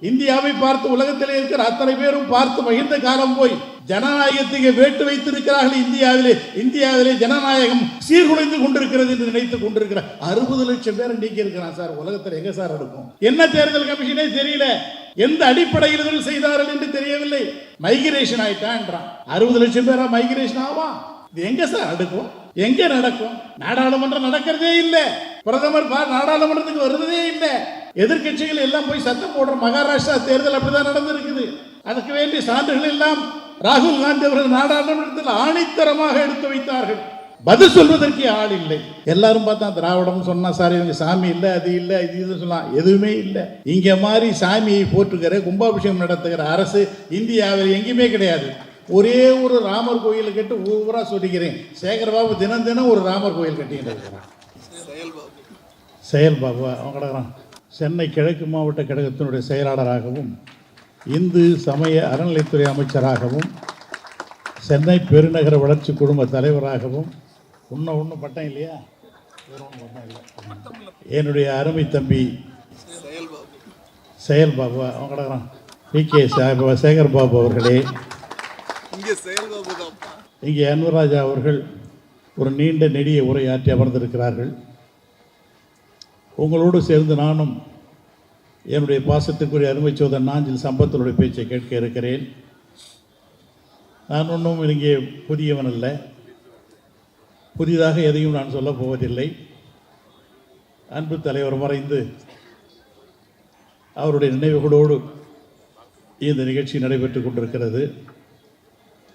இந்தியாவை பார்த்து உலகத்திலே இருக்கிற அத்தனை பேரும் பார்த்து மகிழ்ந்த காலம் போய் ஜனநாயகத்துக்கு வேட்டு வைத்திருக்கிறார்கள் இந்தியாவிலே. இந்தியாவிலே ஜனநாயகம் சீர்குலைந்து கொண்டிருக்கிறது என்று நினைத்துக் கொண்டிருக்கிற அறுபது லட்சம் பேரை நீக்கி இருக்கிறான் சார். உலகத்தில் எங்க சார் இருக்கும்? என்ன தேர்தல் கமிஷனே தெரியல. எந்த அடிப்படையில் இதில் செய்தார்கள் என்று தெரியவில்லை. மைக்ரேஷன் ஆயிட்டான்றான். அறுபது லட்சம் பேரா மைக்ரேஷன் ஆவா இது எங்க சார் அடுக்கும் எங்க நடக்கும்? நாடாளுமன்றம் நடக்கிறதே இல்லை. பிரதமர் பா- நாடாளுமன்றத்துக்கு வருவதே இல்லை. எதிர்க்கட்சிகள் எல்லாம் போய் சத்தம் போடுற மகாராஷ்டிரா தேர்தல் அப்படிதான் நடந்திருக்குது. அதுக்கு வேண்டிய சான்றுகள் எல்லாம் ராகுல் காந்தி அவர்கள் நாடாளுமன்றத்தில் ஆணித்தரமாக எடுத்து வைத்தார்கள். பதில் சொல்வதற்கு ஆள் இல்லை. எல்லாரும் பார்த்தா திராவிடம் சொன்னா சார் இவங்க சாமி இல்லை அது இல்லை இது இது சொல்லலாம் எதுவுமே இல்லை. இங்க மாதிரி சாமியை போற்றுகிற கும்பாபிஷேகம் நடத்துகிற அரசு இந்தியாவில் எங்கேயுமே கிடையாது. ஒரே ஒரு ராமர் கோயில் கட்டு ஊரா சொல்லிக்கிறேன் சேகர்பாபு தினம் தினம் ஒரு ராமர் கோயில் கட்டிக்கிட்டு இருக்கிறான். செயல் பாபு அவன் கிடக்குறான் சென்னை கிழக்கு மாவட்ட கழகத்தினுடைய செயலாளராகவும் இந்து சமய அறநிலைத்துறை அமைச்சராகவும் சென்னை பெருநகர வளர்ச்சி குழும தலைவராகவும் உன்ன ஒன்றும் பட்டம் இல்லையா? என்னுடைய அருமை தம்பி செயல் பாபு அவன் கிடக்குறான். பி. கே. சேகர் பாபு அவர்களே. இங்கே அன்வராஜா அவர்கள் ஒரு நீண்ட நெடிய உரையாற்றி அமர்ந்திருக்கிறார்கள். உங்களோடு சேர்ந்து நானும் என்னுடைய பாசத்துக்குரிய அருமை சோதன் நாஞ்சில் சம்பத்தினுடைய பேச்சை கேட்க இருக்கிறேன். நான் ஒன்றும் இங்கே புதியவன் அல்ல. புதிதாக எதையும் நான் சொல்லப் போவதில்லை. அன்பு தலைவர் மறைந்து அவருடைய நினைவுகளோடு இந்த நிகழ்ச்சி நடைபெற்றுக் கொண்டிருக்கிறது.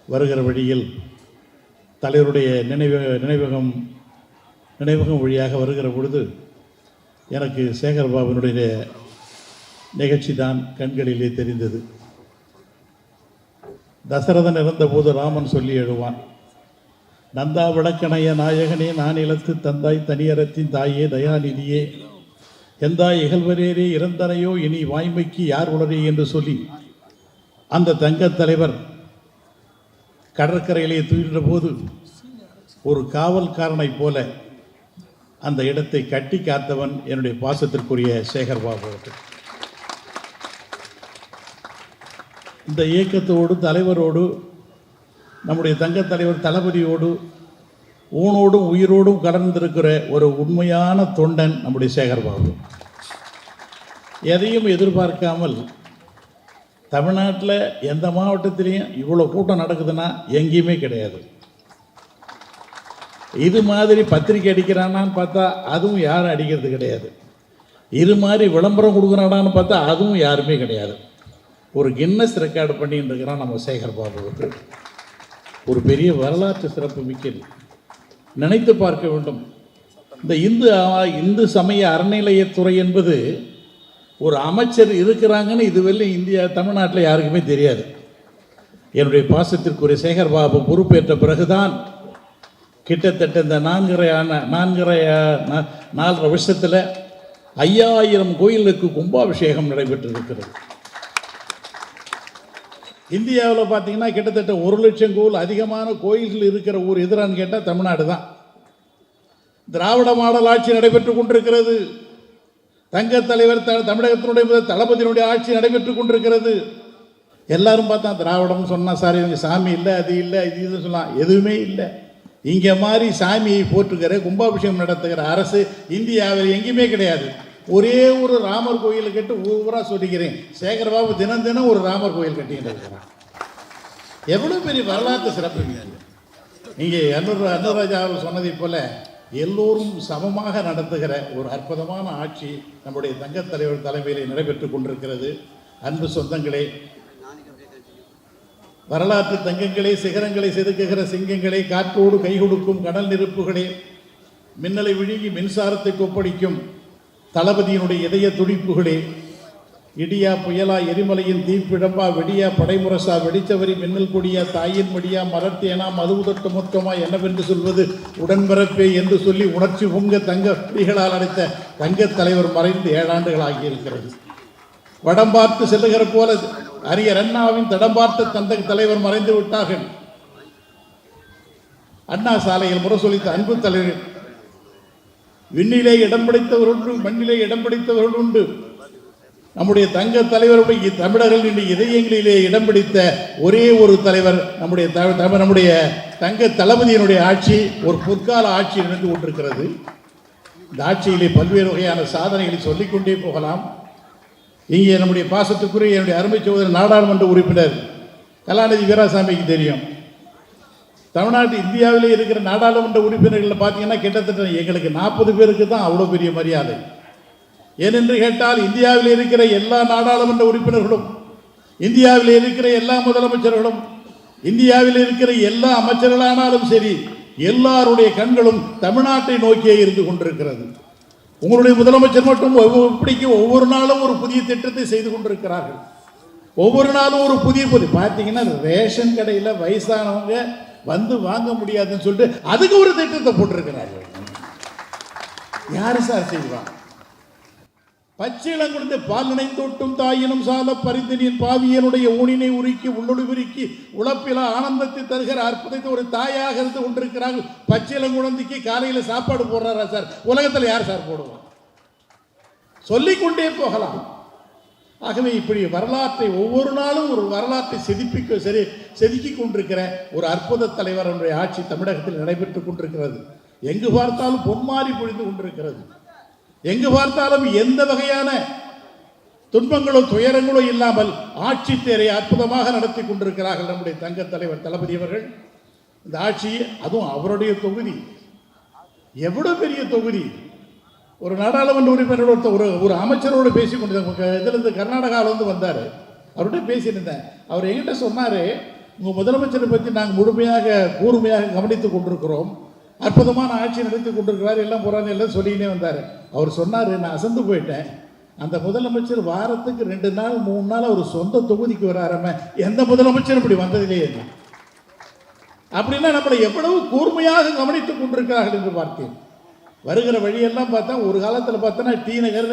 வருகிற வழியில் தலைவருடைய நினைவக நினைவகம் நினைவகம் வழியாக வருகிற பொழுது எனக்கு சேகர் பாபுனுடைய நிகழ்ச்சி தான் கண்களிலே தெரிந்தது. தசரதன் இறந்தபோது ராமன் சொல்லி எழுவான் நந்தா விளக்கணைய நாயகனே நான் இழத்து தந்தாய் தனியரத்தின் தாயே தயாநிதியே. எந்தாய் இகழ்வரேரே இறந்தனையோ இனி வாய்மைக்கு யார் உளரே? என்று சொல்லி அந்த தங்கத் தலைவர் கடற்கரையிலே தூயின்ற போது ஒரு காவல்காரனைப் போல அந்த இடத்தை கட்டி காத்தவன் என்னுடைய பாசத்திற்குரிய சேகர் பாபு அவர்கள். இந்த இயக்கத்தோடு தலைவரோடு நம்முடைய தங்கத் தலைவர் தளபதியோடு ஊனோடும் உயிரோடும் கடந்திருக்கிற ஒரு உண்மையான தொண்டன் நம்முடைய சேகர் பாபு எதையும் எதிர்பார்க்காமல் தமிழ்நாட்டில் எந்த மாவட்டத்திலையும் இவ்வளோ கூட்டம் நடக்குதுன்னா எங்கேயுமே கிடையாது. இது மாதிரி பத்திரிக்கை அடிக்கிறானான்னு பார்த்தா அதுவும் யாரும் அடிக்கிறது கிடையாது. இது மாதிரி விளம்பரம் கொடுக்குறானான்னு பார்த்தா அதுவும் யாருமே கிடையாது. ஒரு கின்னஸ் ரெக்கார்டு பண்ணிட்டு இருக்கிறான் நம்ம சேகர் பாபு அவர்கள். ஒரு பெரிய வரலாற்று சிறப்பு மிக்கது. நினைத்து பார்க்க வேண்டும். இந்த இந்து இந்து சமய அறநிலையத்துறை என்பது ஒரு அமைச்சர் இருக்கிறாங்கன்னு இதுவரை இந்தியா தமிழ்நாட்டில் யாருக்குமே தெரியாது. என்னுடைய பாசத்திற்குரிய சேகர் பாபு பொறுப்பேற்ற பிறகுதான் கிட்டத்தட்ட இந்த நான்கரை நான்கரை நாலரை வருஷத்தில் ஐயாயிரம் கோயிலுக்கு கும்பாபிஷேகம் நடைபெற்றிருக்கிறது. இந்தியாவில் பார்த்தீங்கன்னா கிட்டத்தட்ட ஒரு லட்சம் கோயில் அதிகமான கோயில்கள் இருக்கிற ஊர் எதிரான்னு கேட்டால் தமிழ்நாடு தான். திராவிட மாடல் ஆட்சி நடைபெற்று கொண்டிருக்கிறது. தங்க தலைவர் த தமிழகத்தினுடைய முதல் தளபதியினுடைய ஆட்சி நடைபெற்றுக் கொண்டிருக்கிறது. எல்லாரும் பார்த்தா திராவிடம் சொன்னால் சார் இவங்க சாமி இல்லை அது இல்லை இது இது சொல்லலாம் எதுவுமே இல்லை. இங்கே மாதிரி சாமியை போற்றுகிற கும்பாபிஷேகம் நடத்துகிற அரசு இந்தியாவில் எங்கேயுமே கிடையாது. ஒரே ஒரு ராமர் கோயில் கட்டு ஊராக சொல்லிக்கிறேன் சேகர்பாபு தினம் தினம் ஒரு ராமர் கோயில் கட்டிக்கிட்டு இருக்கிறான் எவ்வளோ பெரிய வரலாற்று சிறப்பு இங்கே அன்னூர் அன்னராஜா அவர்கள் சொன்னதைப் போல எல்லோரும் சமமாக நடத்துகிற ஒரு அற்புதமான ஆட்சி நம்முடைய தங்கத் தலைவர் தலைமையில் நடைபெற்று கொண்டிருக்கிறது. அன்பு சொந்தங்களே வரலாற்று தங்கங்களே சிகரங்களை செதுக்குகிற சிங்கங்களை காற்றோடு கை கொடுக்கும் கடல் நெருப்புகளே மின்னலை விழுங்கி மின்சாரத்தை கொப்பளிக்கும் தளபதியினுடைய இதய துடிப்புகளே இடியா புயலா எரிமலையின் தீப்பிழம்பா வெடியா படைமுரசா வெடிச்சவரி மின்னல் கொடியா தாயின் மடியா மலர்த்தேனா மதுவுதட்டு மொத்தமா என்னவென்று சொல்வது உடன்பிறப்பே என்று சொல்லி உணர்ச்சி பொங்க தங்க பிடிகளால் அடைத்த தங்கத் தலைவர் மறைந்து ஏழாண்டுகள் ஆகியிருக்கிறது வடம் பார்த்து செல்லுகிற போல அரியர் அண்ணாவின் தடம் பார்த்து தந்த தலைவர் மறைந்து விட்டார்கள். அண்ணா சாலையில் முரசொலித்த அன்பு தலைவர். விண்ணிலே இடம் பிடித்தவர் உண்டு மண்ணிலே இடம் பிடித்தவர்கள் உண்டு. நம்முடைய தங்க தலைவருடைய தமிழர்களின் இதயங்களிலே இடம் பிடித்த ஒரே ஒரு தலைவர் நம்முடைய நம்முடைய தங்க தளபதியினுடைய ஆட்சி ஒரு பொற்கால ஆட்சி நடந்து கொண்டிருக்கிறது. இந்த ஆட்சியிலே பல்வேறு வகையான சாதனைகளை சொல்லிக்கொண்டே போகலாம். இங்கே நம்முடைய பாசத்துக்குரிய என்னுடைய அருமை சகோதரர் நாடாளுமன்ற உறுப்பினர் கலாநிதி வீராசாமிக்கு தெரியும். தமிழ்நாட்டு இந்தியாவிலே இருக்கிற நாடாளுமன்ற உறுப்பினர்களில் பார்த்தீங்கன்னா கிட்டத்தட்ட எங்களுக்கு நாற்பது பேருக்கு தான் அவ்வளோ பெரிய மரியாதை. ஏனென்று கேட்டால் இந்தியாவில் இருக்கிற எல்லா நாடாளுமன்ற உறுப்பினர்களும் இந்தியாவில் இருக்கிற எல்லா முதலமைச்சர்களும் இந்தியாவில் இருக்கிற எல்லா அமைச்சர்களானாலும் சரி எல்லாருடைய கண்களும் தமிழ்நாட்டை நோக்கியே இருந்து கொண்டிருக்கிறது. உங்களுடைய முதலமைச்சர் மட்டும் ஒவ்வொரு இப்படிக்கு ஒவ்வொரு நாளும் ஒரு புதிய திட்டத்தை செய்து கொண்டிருக்கிறார்கள். ஒவ்வொரு நாளும் ஒரு புதிய புதிய பார்த்தீங்கன்னா ரேஷன் கடையில் வயசானவங்க வந்து வாங்க முடியாதுன்னு சொல்லிட்டு அதுக்கு ஒரு திட்டத்தை போட்டிருக்கிறார்கள். யாரு சார் செய்வாங்க பச்சிளம் குழந்தை பால் நினைந்தோட்டும் தாயினும் சால பரிந்தனின் பாவியனுடைய ஊனினை உருக்கி உள்ளொளி உருக்கி உழப்பில ஆனந்தத்தை தருகிற அற்புதத்தை ஒரு தாயாக இருந்து கொண்டிருக்கிறார்கள். பச்சிளம் குழந்தைக்கு காலையில் சாப்பாடு போடுறாரா சார்? உலகத்தில் யார் சார் போடுவான் சொல்லிக்கொண்டே போகலாம். ஆகவே இப்படி வரலாற்றை ஒவ்வொரு நாளும் ஒரு வரலாற்றை செதுப்பிக்க சரி செதுக்கி கொண்டிருக்கிற ஒரு அற்புத தலைவர் ஆட்சி தமிழகத்தில் நடைபெற்றுக் கொண்டிருக்கிறது. எங்கு பார்த்தாலும் பொன்மாறி பொழிந்து கொண்டிருக்கிறது. எங்கு பார்த்தாலும் எந்த வகையான துன்பங்களோ துயரங்களோ இல்லாமல் ஆட்சி தேரை அற்புதமாக நடத்தி கொண்டிருக்கிறார்கள் நம்முடைய தங்க தலைவர் தளபதி அவர்கள். இந்த ஆட்சி அதுவும் அவருடைய தொகுதி. எவ்வளோ பெரிய தொகுதி. ஒரு நாடாளுமன்ற உறுப்பினரோட ஒருத்தர் ஒரு ஒரு அமைச்சரோடு பேசி கொண்டிருந்தேன் இதிலிருந்து கர்நாடகாவிலேருந்து வந்தார். அவர்கிட்ட பேசியிருந்தேன். அவர் என்கிட்ட சொன்னார் உங்கள் முதலமைச்சரை பற்றி நாங்கள் முழுமையாக கூர்மையாக கவனித்து கொண்டிருக்கிறோம். அற்புதமான ஆட்சி நடத்தி கொண்டிருக்கிறார் எல்லாம் போகிறாங்க எல்லாம் சொல்லிக்கினே வந்தார். அவர் சொன்னார் நான் அசந்து போயிட்டேன். அந்த முதலமைச்சர் வாரத்துக்கு ரெண்டு நாள் மூணு நாள் அவர் சொந்த தொகுதிக்கு வராரம எந்த முதலமைச்சரும் இப்படி வந்ததிலே இல்லை அப்படின்னா நம்மளை எவ்வளவு கூர்மையாக கவனித்துக் கொண்டிருக்கிறார்கள் என்று பார்த்தேன். வருகிற வழியெல்லாம் பார்த்தா ஒரு காலத்தில் பார்த்தோன்னா டி நகர்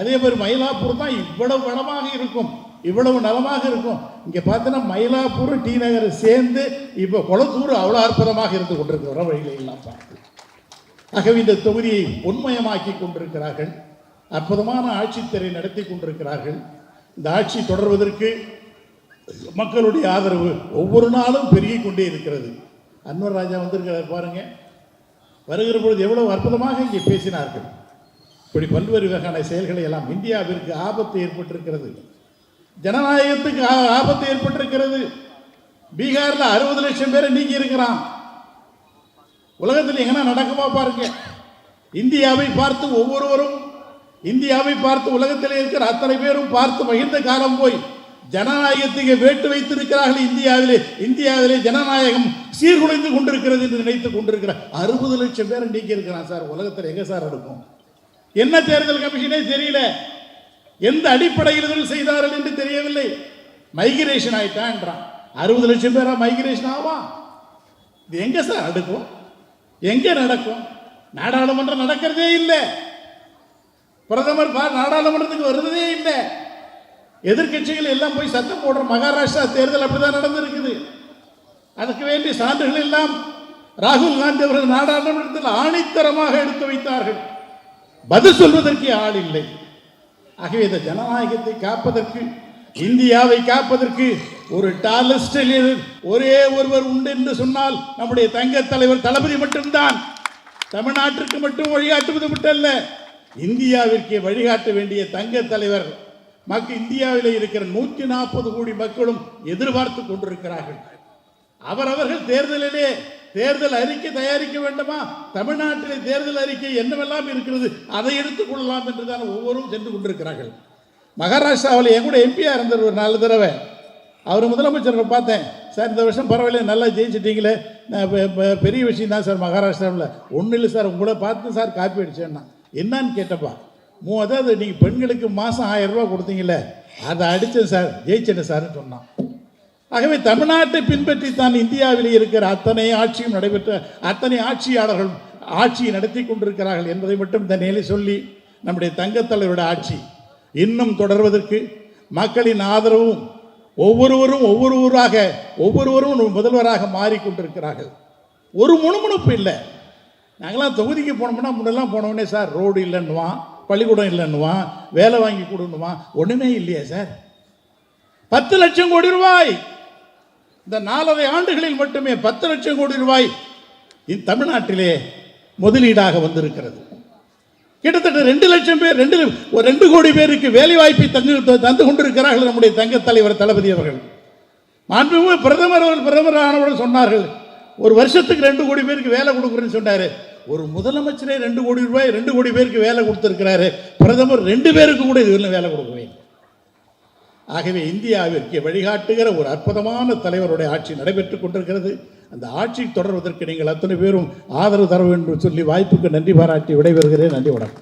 அதே மாதிரி மயிலாப்பூர் தான் இவ்வளவு வளமாக இருக்கும். இவ்வளவு நலமாக இருக்கும். இங்கே பார்த்தோன்னா மயிலாப்பூர் டி நகர் சேர்ந்து இப்போ குளத்தூர் அவ்வளோ அற்புதமாக இருந்து கொண்டிருக்கிற வர வழிகளை எல்லாம் பார்த்து. ஆகவே இந்த தொகுதியை பொன்மயமாக்கி கொண்டிருக்கிறார்கள். அற்புதமான ஆட்சித்திறை நடத்தி கொண்டிருக்கிறார்கள். இந்த ஆட்சி தொடர்வதற்கு மக்களுடைய ஆதரவு ஒவ்வொரு நாளும் பெருகி கொண்டே இருக்கிறது. அன்வர் ராஜா வந்திருக்கிறார் பாருங்க. வருகிற பொழுது எவ்வளவு அற்புதமாக இங்கே பேசினார்கள். இப்படி பல்வேறு வகையான செயல்களை எல்லாம் இந்தியாவிற்கு ஆபத்து ஏற்பட்டிருக்கிறது. ஜனநாயகத்துக்கு ஆபத்து ஏற்பட்டிருக்கிறது. பீகாரில் அறுபது லட்சம் பேரை நீக்கி இருக்கிறான் உலகத்தில் எங்கன்னா நடக்குமா பாருங்க. இந்தியாவை பார்த்து ஒவ்வொருவரும் இந்தியாவை பார்த்து உலகத்தில் இருக்கிற அத்தனை பேரும் பார்த்து மகிழ்ந்த காலம் போய் ஜனநாயகத்துக்கு வேட்டு வைத்திருக்கிறார்கள் இந்தியாவிலே. இந்தியாவிலே ஜனநாயகம் சீர்குலைந்து கொண்டிருக்கிறது என்று நினைத்துக் கொண்டிருக்கிற அறுபது லட்சம் பேரை நீக்கி இருக்கிறான் சார். உலகத்தில் எங்க சார் இருக்கும்? என்ன தேர்தல் கமிஷனே தெரியல. எந்த அடிப்படையில் இதில் செய்தார்கள் என்று தெரியவில்லை. மைக்ரேஷன் ஆயிட்டான்றான் அறுபது லட்சம் பேரா மைக்ரேஷன் ஆவான் இது எங்க சார் நடக்கும் எங்க நடக்கும்? நாடாளுமன்றம் நடக்கிறதே இல்லை. பிரதமர் நாடாளுமன்றத்துக்கு வருவதே இல்லை. எதிர்கட்சிகள் எல்லாம் போய் சத்தம் போடுற மகாராஷ்டிரா தேர்தல் அப்படிதான் நடந்திருக்குது. அதுக்கு வேண்டிய சான்றுகள் எல்லாம் ராகுல் காந்தி அவர்கள் நாடாளுமன்றத்தில் ஆணித்தரமாக எடுத்து வைத்தார்கள். பதில் சொல்வதற்கு ஆள் இல்லை. ஆகவே இந்த ஜனநாயகத்தை காப்பதற்கு இந்தியாவை காப்பதற்கு ஒரு டாலஸ்ட் ஒரே ஒருவர் உண்டு என்று சொன்னால் நம்முடைய தங்க தலைவர் தளபதி மட்டும்தான். தமிழ்நாட்டிற்கு மட்டும் வழிகாட்டுவது மட்டுமல்ல இந்தியாவிற்கே வழிகாட்ட வேண்டிய தங்க தலைவர் மக்கள் இந்தியாவில் இருக்கிற நூற்றி நாற்பது கோடி மக்களும் எதிர்பார்த்து கொண்டிருக்கிறார்கள். அவரவர்கள் தேர்தலிலே தேர்தல் அறிக்கை தயாரிக்க வேண்டுமா? தமிழ்நாட்டிலே தேர்தல் அறிக்கை என்னவெல்லாம் இருக்கிறது? அதை எடுத்துக் கொள்ளலாம் என்று தான் ஒவ்வொருவரும் சென்று கொண்டிருக்கிறார்கள். மகாராஷ்டிராவில் என் கூட எம்பியாக இருந்தார் ஒரு நாலு தடவை. அவர் முதலமைச்சரை பார்த்தேன். சார் இந்த வருஷம் பரவாயில்ல நல்லா ஜெயிச்சிட்டிங்களே. நான் பெரிய விஷயம் தான் சார் மகாராஷ்டிராவில். ஒன்றும் இல்லை சார் உங்களை பார்த்து சார் காப்பி அடிச்சேன்னா. என்னன்னு கேட்டப்பா. மூ அதாவது நீங்கள் பெண்களுக்கு மாதம் ஆயிரம் ரூபா கொடுத்தீங்களே அதை அடித்தேன் சார். ஜெயிச்சேன் சார்னு சொன்னான். ஆகவே தமிழ்நாட்டை பின்பற்றி தான் இந்தியாவில் இருக்கிற அத்தனை ஆட்சியும் நடைபெற்ற அத்தனை ஆட்சியாளர்கள் ஆட்சியை நடத்தி கொண்டிருக்கிறார்கள் என்பதை மட்டும் இந்த நிலை சொல்லி நம்முடைய தங்கத்தலைவரோட ஆட்சி இன்னும் தொடர்வதற்கு மக்களின் ஆதரவும் ஒவ்வொருவரும் ஒவ்வொருவராக ஒவ்வொருவரும் முதல்வராக மாறிக்கொண்டிருக்கிறார்கள் ஒரு முணுமுணுப்பு இல்லை. நாங்களாம் தொகுதிக்கு போனோம்னா முன்னெல்லாம் போனோடனே சார் ரோடு இல்லைன்னுவான் பள்ளிக்கூடம் இல்லைன்னுவான் வேலை வாங்கி கொடுன்னுவான். ஒன்றுமே இல்லையா சார். பத்து லட்சம் கோடி ரூபாய் இந்த நாலரை ஆண்டுகளில் மட்டுமே பத்து லட்சம் கோடி ரூபாய் தமிழ்நாட்டிலே முதலீடாக வந்திருக்கிறது. கிட்டத்தட்ட ரெண்டு லட்சம் பேர் ரெண்டு ஒரு ரெண்டு கோடி பேருக்கு வேலை வாய்ப்பை தந்து தந்து கொண்டிருக்கிறார்கள் நம்முடைய தங்க தலைவர் தளபதி அவர்கள். மாண்புமிகு பிரதமர் அவர் பிரதமர் ஆனவுடன் சொன்னார்கள் ஒரு வருஷத்துக்கு ரெண்டு கோடி பேருக்கு வேலை கொடுக்குறேன்னு சொன்னார். ஒரு முதலமைச்சரே ரெண்டு கோடி ரூபாய் ரெண்டு கோடி பேருக்கு வேலை கொடுத்துருக்கிறாரு. பிரதமர் ரெண்டு பேருக்கு கூட இதுவரை வேலை கொடுக்குவேன் ஆகவே இந்தியாவிற்கு வழிகாட்டுகிற ஒரு அற்புதமான தலைவருடைய ஆட்சி நடைபெற்றுக் கொண்டிருக்கிறது. அந்த ஆட்சி தொடர்வதற்கு நீங்கள் அத்தனை பேரும் ஆதரவு தர வேண்டும் சொல்லி வாய்ப்புக்கு நன்றி பாராட்டி விடைபெறுகிறேன். நன்றி வணக்கம்.